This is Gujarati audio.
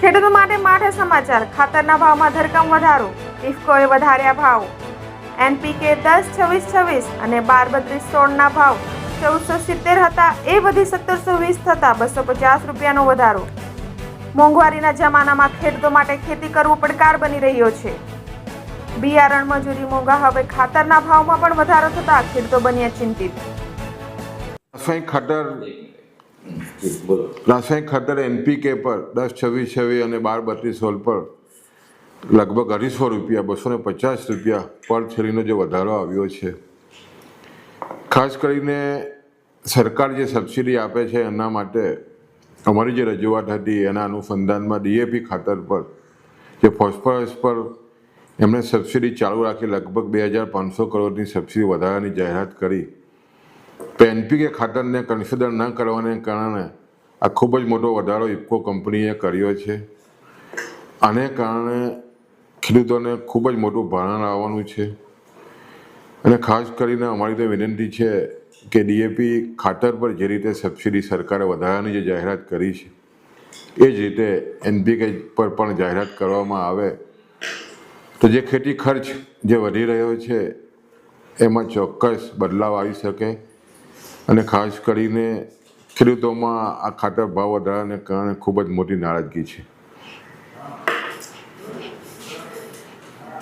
ખેડૂતો માટે માઠા સમાચાર. ખાતરના ભાવમાં ધરકમ વધારો. ઇફકોએ વધાર્યા ભાવ. એનપીકે દસ, છવ્વીસ છવ્વીસ અને બાર, બત્રીસ, સોળના ભાવ. ચૌદસો સિત્તેર હતા, એ વધી સત્તરસો વીસ થતા બસો પચાસ રૂપિયાનો વધારો. મોંઘવારીના જમાનામાં ખેડૂતો માટે ખેતી કરવું પડકાર બની રહ્યો છે. બિયારણ મજૂરી મોંઘા. હવે ખાતરના ભાવમાં પણ વધારો થતા ખેડૂતો બન્યા ચિંતિત. ખાતર રાસાયણિક ખાતર એનપીકે પર દસ, છવ્વીસ છવ્વીસ અને બાર, બત્રીસ સોળ પર લગભગ અઢીસો રૂપિયા બસો ને પચાસ રૂપિયા પર થેલીનો જે વધારો આવ્યો છે. ખાસ કરીને સરકાર જે સબસિડી આપે છે એના માટે અમારી જે રજૂઆત હતી એના અનુસંધાનમાં ડીએપી ખાતર પર જે ફોસ્ફરસ પર એમણે સબસિડી ચાલુ રાખી, લગભગ બે હજાર પાંચસો કરોડની સબસિડી વધારાની જાહેરાત કરી. તો એનપીકે ખાતરને કન્સિડર ન કરવાને કારણે આ ખૂબ જ મોટો વધારો ઇફકો કંપનીએ કર્યો છે. આને કારણે ખેડૂતોને ખૂબ જ મોટું ભારણ આવવાનું છે. અને ખાસ કરીને અમારી તો વિનંતી છે કે ડીએપી ખાતર પર જે રીતે સબસિડી સરકારે વધારાની જે જાહેરાત કરી છે, એ જ રીતે એનપીકે પર પણ જાહેરાત કરવામાં આવે. તો જે ખેતી ખર્ચ જે વધી રહ્યો છે, એમાં ચોક્કસ બદલાવ આવી શકે. અને ખાસ કરીને ખેડૂતોમાં આ ખાતર ભાવ વધારાને કારણે ખૂબ જ મોટી નારાજગી છે.